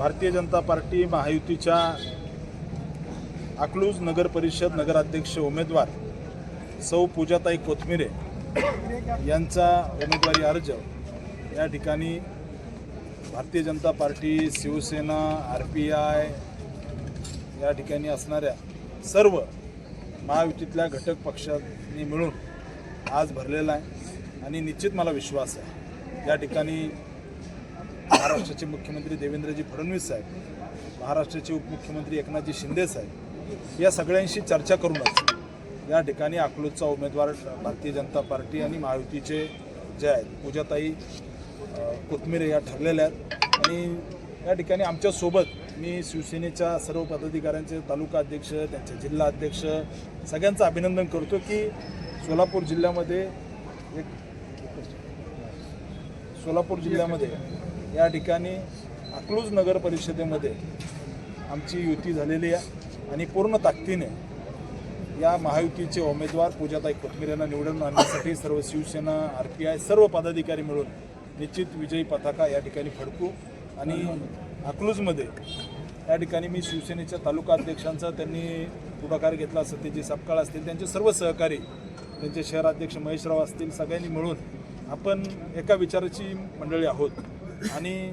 भारतीय जनता पार्टी महायुतीच्या अकलूज नगर परिषद नगराध्यक्ष उमेदवार सौ पूजाताई कोथमिरे यांचा उमेदवारी अर्ज या ठिकाणी Bharatiya Janata party Shivsena R P I या ठिकाणी असणाऱ्या सर्व महायुतीतल्या घटक पक्षांनी मिळून आज भरलेला आहे. आणि निश्चित मला विश्वास आहे. या ठिकाणी महाराष्ट्राचे मुख्यमंत्री देवेंद्रजी फडणवीस साहेब महाराष्ट्राचे उपमुख्यमंत्री एकनाथजी शिंदे साहेब या सगळ्यांशी चर्चा करूनच या ठिकाणी अकलूजचा उमेदवार भारतीय जनता पार्टी आणि महायुतीचे जे आहेत पूजाताई कोथमिरे या ठरलेल्या आहेत. आणि या ठिकाणी आमच्यासोबत मी शिवसेनेच्या सर्व पदाधिकाऱ्यांचे तालुका अध्यक्ष त्यांचे जिल्हा अध्यक्ष सगळ्यांचं अभिनंदन करतो की सोलापूर जिल्ह्यामध्ये एक सोलापूर जिल्ह्यामध्ये या ठिकाणी अकलूज नगर परिषदेमध्ये आमची युती झालेली आहे आणि पूर्ण ताकदीने या महायुतीचे उमेदवार पूजाताई कोथमीर यांना निवडून आणण्यासाठी सर्व शिवसेना आर पी आय सर्व पदाधिकारी मिळून निश्चित विजयी पताका या ठिकाणी फडकू आणि अकलूजमध्ये या ठिकाणी मी शिवसेनेच्या तालुका अध्यक्षांचा त्यांनी पुढाकार घेतला सत्यजी सपकाळ असतील त्यांचे सर्व सहकारी त्यांचे शहराध्यक्ष महेशराव असतील सगळ्यांनी मिळून आपण एका विचाराची मंडळी आहोत. आणि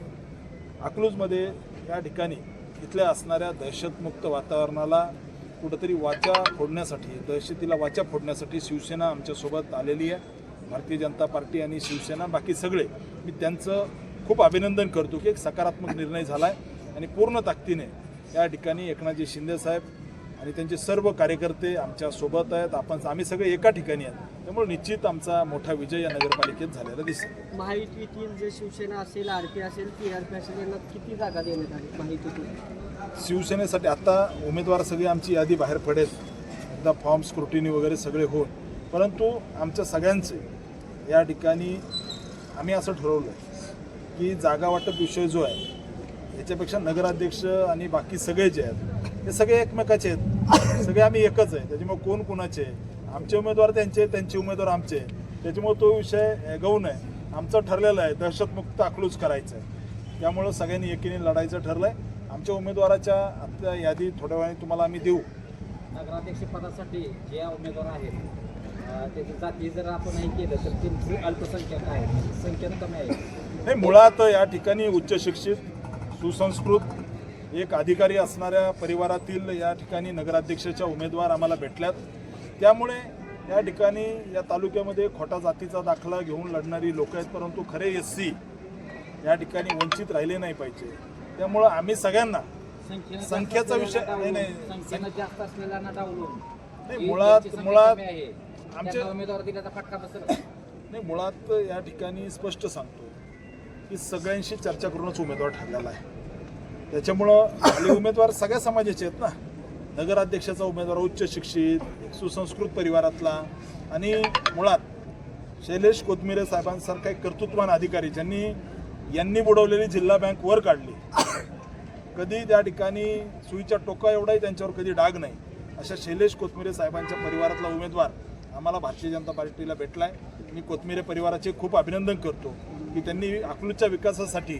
अकलूजमध्ये या ठिकाणी इथल्या असणाऱ्या दहशतमुक्त वातावरणाला कुठंतरी वाचा फोडण्यासाठी दहशतीला वाचा फोडण्यासाठी शिवसेना आमच्यासोबत आलेली आहे. भारतीय जनता पार्टी आणि शिवसेना बाकी सगळे. मी त्यांचं खूप अभिनंदन करतो की एक सकारात्मक निर्णय झाला आहे आणि पूर्ण ताकदीने या ठिकाणी एकनाथजी शिंदेसाहेब आणि त्यांचे सर्व कार्यकर्ते आमच्यासोबत आहेत. आपण आम्ही सगळे एका ठिकाणी आहेत. त्यामुळे निश्चित आमचा मोठा विजय या नगरपालिकेत झालेला दिसेल महायुतीतील जे शिवसेना असेल आर पी असेल टी आर पी असेल यांना किती जागा देण्यात आली महायुतीतून शिवसेनेसाठी आता उमेदवार सगळी आमची यादी बाहेर पडेल. एकदा फॉर्म स्क्रुटिनी वगैरे सगळे होऊन. परंतु आमच्या सगळ्यांचे या ठिकाणी आम्ही असं ठरवलं की जागा वाटप विषय जो आहे याच्यापेक्षा नगराध्यक्ष आणि बाकी सगळे जे आहेत हे सगळे एकमेकाचे आहेत. सगळे आम्ही एकच आहे. त्याच्यामुळे कोण कुणाचे आमचे उमेदवार त्यांचे त्यांचे उमेदवार आमचे त्याच्यामुळे तो विषय गौण आहे. आमचं ठरलेलं आहे दहशतमुक्त अकलूज करायचं आहे. त्यामुळं सगळ्यांनी एकीने लढायचं ठरलं आहे आमच्या उमेदवाराच्या आता यादी थोड्या वेळाने तुम्हाला आम्ही देऊ. नगराध्यक्ष पदासाठी जे उमेदवार आहेत अं, त्याची जाती जर आपण नाही केलं तर त्यांची अल्पसंख्याक आहे संख्या कमी आहे. नाही मुळात या ठिकाणी उच्च शिक्षित सुसंस्कृत एक अधिकारी असणाऱ्या परिवारातील या ठिकाणी नगराध्यक्षाच्या उमेदवार आम्हाला भेटल्यात. त्यामुळे या ठिकाणी या तालुक्यामध्ये खोटा जातीचा दाखला घेऊन लढणारी लोक आहेत परंतु खरे एस सी या ठिकाणी वंचित राहिले नाही पाहिजे. त्यामुळं आम्ही सगळ्यांना संख्येचा विषय- नाही, नाही. जास्त नाही, मुळात- मुळात कमी आहे, आमचे- त्यांना उमेदवार दिल्याचा फटका बसेल. नाही मुळात या ठिकाणी स्पष्ट सांगतो की सगळ्यांशी चर्चा करूनच उमेदवार ठरलेला आहे. त्याच्यामुळं आपले उमेदवार सगळ्या समाजाचे आहेत ना. नगराध्यक्षाचा उमेदवार उच्च शिक्षित सुसंस्कृत परिवारातला आणि मुळात शैलेश कोथमिरे साहेबांसारखा एक कर्तृत्वान अधिकारी ज्यांनी यांनी बुडवलेली जिल्हा बँक वर काढली. कधी त्या ठिकाणी सुईच्या टोका एवढाही त्यांच्यावर कधी डाग नाही. अशा शैलेश कोथमिरे साहेबांच्या परिवारातला उमेदवार आम्हाला भारतीय जनता पार्टीला भेटलाय. मी कोथमिरे परिवाराचे खूप अभिनंदन करतो की त्यांनी अकलूजच्या विकासासाठी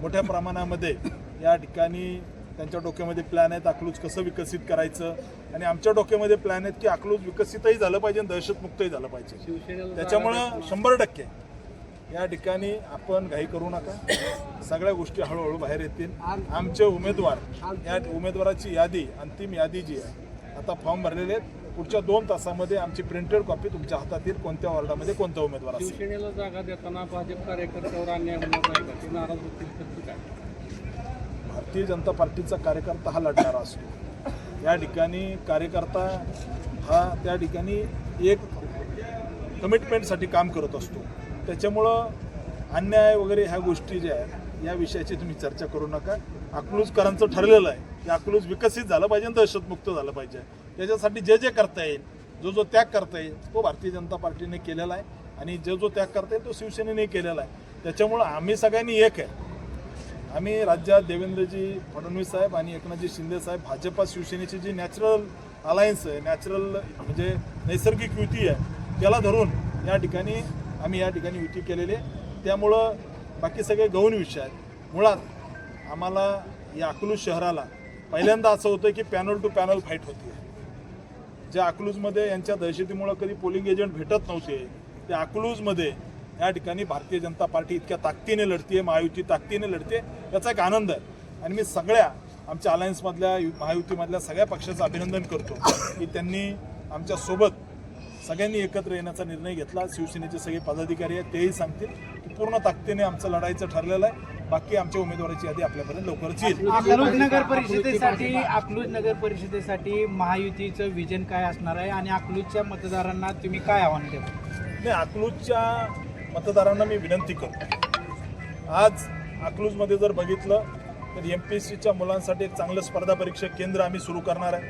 मोठ्या प्रमाणामध्ये या ठिकाणी त्यांच्या डोक्यामध्ये प्लॅन आहेत अकलूज कसं विकसित करायचं? आणि आमच्या डोक्यामध्ये प्लॅन आहेत की अकलूज विकसितही झालं पाहिजे आणि दहशतमुक्तही झालं पाहिजे. त्याच्यामुळं शंभर टक्के या ठिकाणी आपण घाई करू नका. सगळ्या गोष्टी हळूहळू बाहेर येतील. आमचे उमेदवार या उमेदवाराची यादी अंतिम यादी जी आहे आता फॉर्म भरलेले आहेत. पुढच्या दोन तासामध्ये आमची प्रिंटेड कॉपी तुमच्या हातात येईल. कोणत्या वॉर्डामध्ये कोणता उमेदवार शिवसेनेला जागा देताना भाजप कार्यकर्त्यावर अन्याय होणार नाही का? ते नाराज होतील भारतीय जनता पार्टीचा कार्यकर्ता हा लढणारा असतो. या ठिकाणी कार्यकर्ता हा त्या ठिकाणी एक कमिटमेंटसाठी काम करत असतो. त्याच्यामुळं अन्याय वगैरे ह्या गोष्टी ज्या आहेत या विषयाची तुम्ही चर्चा करू नका. अकलूजकरांचं ठरलेलं आहे की अकलूज विकसित झालं पाहिजे आणि दहशतमुक्त झालं पाहिजे. त्याच्यासाठी जे जे करता येईल जो जो त्याग करता येईल तो भारतीय जनता पार्टीने केलेला आहे. आणि जो जो त्याग करता येईल तो शिवसेनेने केलेला आहे. त्याच्यामुळं आम्ही सगळ्यांनी एक आहे. आम्ही राज्यात देवेंद्रजी फडणवीस साहेब आणि एकनाथजी शिंदे साहेब भाजपा शिवसेनेची जी नॅचरल अलायन्स आहे नॅचरल म्हणजे नैसर्गिक युती आहे त्याला धरून या ठिकाणी आम्ही या ठिकाणी युती केलेली आहे. त्यामुळं बाकी सगळे गौण विषय आहेत. मुळात आम्हाला या अकलूज शहराला पहिल्यांदा असं होतं की पॅनल टू पॅनल फाईट होती. ज्या अकलूजमध्ये यांच्या दहशतीमुळं कधी पोलिंग एजंट भेटत नव्हते त्या अकलूजमध्ये या ठिकाणी भारतीय जनता पार्टी इतक्या ताकदीने लढतीये महायुती ताकदीने लढते याचा एक आनंद आहे. आणि मी सगळ्या आमच्या अलायन्समधल्या महायुतीमधल्या सगळ्या पक्षाचं अभिनंदन करतो की त्यांनी आमच्यासोबत सगळ्यांनी एकत्र येण्याचा निर्णय घेतला. शिवसेनेचे सगळे पदाधिकारी आहेत तेही सांगतील की पूर्ण ताकदीने आमचं लढायचं ठरलेलं आहे. बाकी आमच्या उमेदवाराची यादी आपल्यापर्यंत लवकरच येईल. अकलूज नगर परिषदेसाठी अकलूज नगर परिषदेसाठी महायुतीचं विजन काय असणार आहे आणि अकलूजच्या मतदारांना तुम्ही काय आव्हान द्याल नाही अकलूजच्या मतदारांना मी विनंती करतो. आज अकलूजमध्ये जर बघितलं तर एम पी एस सीच्या मुलांसाठी एक चांगलं स्पर्धा परीक्षा केंद्र आम्ही सुरू करणार आहे.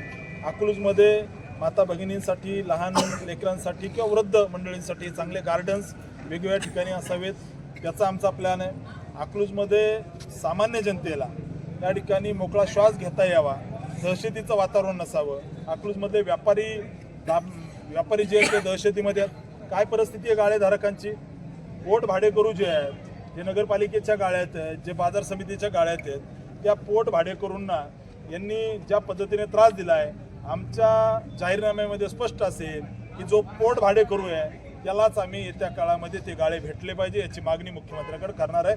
अकलूजमध्ये माता भगिनींसाठी लहान लेकरांसाठी किंवा वृद्ध मंडळींसाठी चांगले गार्डन्स वेगवेगळ्या ठिकाणी असावेत याचा आमचा प्लॅन आहे. अकलूजमध्ये सामान्य जनतेला त्या ठिकाणी मोकळा श्वास घेता यावा दहशतीचं वातावरण नसावं. अकलूजमधले व्यापारी दाब- व्यापारी जे आहेत ते दहशतीमध्ये आहेत. काय परिस्थिती आहे गाळेधारकांची पोट भाडेकरू जे आहेत जे नगरपालिकेच्या गाळ्यात आहेत जे बाजार समितीच्या गाळ्यात आहेत त्या पोट भाडेकरूंना यांनी ज्या पद्धतीने त्रास दिला आहे आमच्या जाहीरनाम्यामध्ये स्पष्ट असेल की जो पोट भाडेकरू आहे त्यालाच आम्ही येत्या काळामध्ये ते गाळे भेटले पाहिजे याची मागणी मुख्यमंत्र्यांकडे करणार आहे.